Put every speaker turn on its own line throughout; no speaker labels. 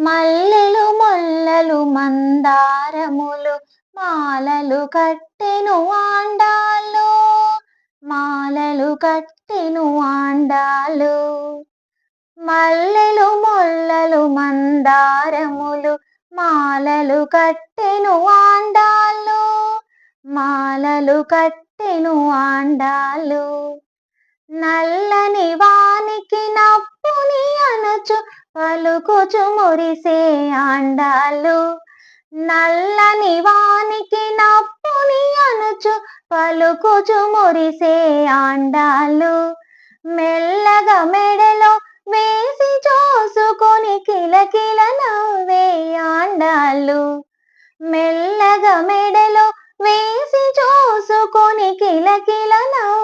మల్లెలు మొల్లలు మందారములు మాలలు కట్టెను ఆండాలు మాలలు కట్టెను ఆండాలు మల్లెలు మొల్లలు మందారములు మాలలు కట్టెను ఆండాలు మాలలు కట్టెను ఆండాలు నల్లని వానికి నప్పుని అనచు పలుకుచు మురిసే ఆండాలు నల్లని వానికి నప్పుని అనచు పలుకుచు మురిసే ఆండాలు మెల్లగా మెడలో వేసి చూసుకొని కిలకిల నవ్వే ఆండాలు మెల్లగా మెడలో వేసి చూసుకొని కిలకిల నవ్వు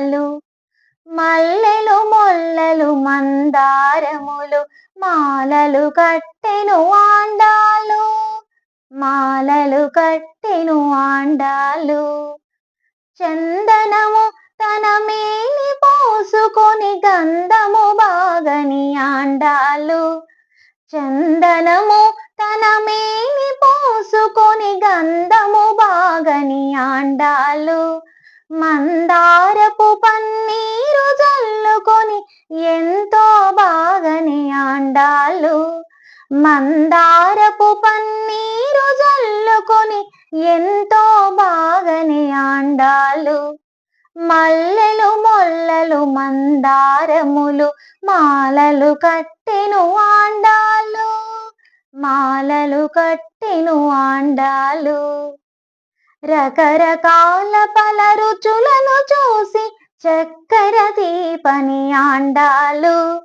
ఆండాలు మల్లెలు మొల్లలు మందారములు మాలలు కట్టెను ఆండాలు మాలలు కట్టెను ఆండాలు. చందనము తన మేని పోసుకొని గంధము బాగని ఆండాలు. చందనము తన మేని పోసుకొని గంధము బాగని ఆండాలు. మందారపు పన్నీరు జల్లుకొని ఎంతో బాగని ఆండాలు మందారపు పన్నీరు జల్లుకొని ఎంతో బాగని ఆండాలు మల్లెలు మొల్లలు మందారములు మాలలు కట్టెను ఆండాలు మాలలు కట్టెను ఆండాలు రకరకాల పల రుచులను చూసి చక్కెర తీపని ఆండాలు.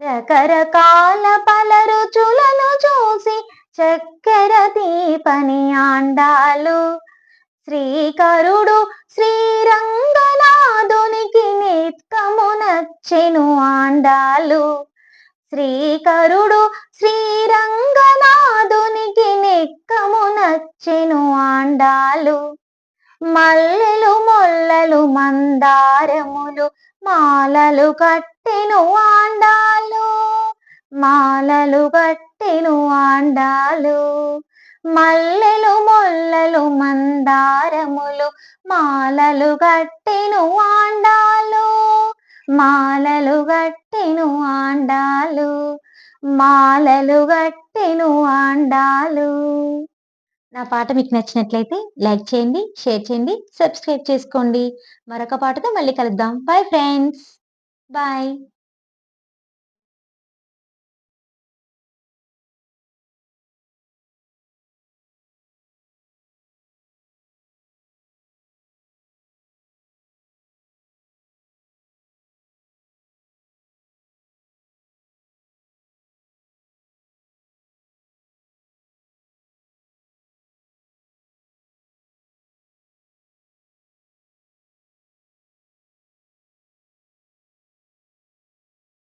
రకరకాల పల రుచులను చూసి చక్కెర తీపని ఆండాలు. శ్రీకరుడు శ్రీరంగనాథునికి నిత్కము నచ్చెను ఆండాలు. శ్రీకరుడు శ్రీ అందాలు మల్లెలు మొల్లలు మందారములు మాలలు కట్టెను ఆండాలు మాలలు కట్టెను ఆండాలు మల్లెలు మొల్లలు మందారములు మాలలు కట్టెను ఆండాలు మాలలు గట్టెను ఆండాలు మాలలు గట్టెను ఆండాలు. నా పాట మీకు నచ్చినట్లయితే లైక్ చేయండి షేర్ చేయండి సబ్స్క్రైబ్ చేసుకోండి. మరొక పాటతో మళ్ళీ కలుద్దాం. Bye friends bye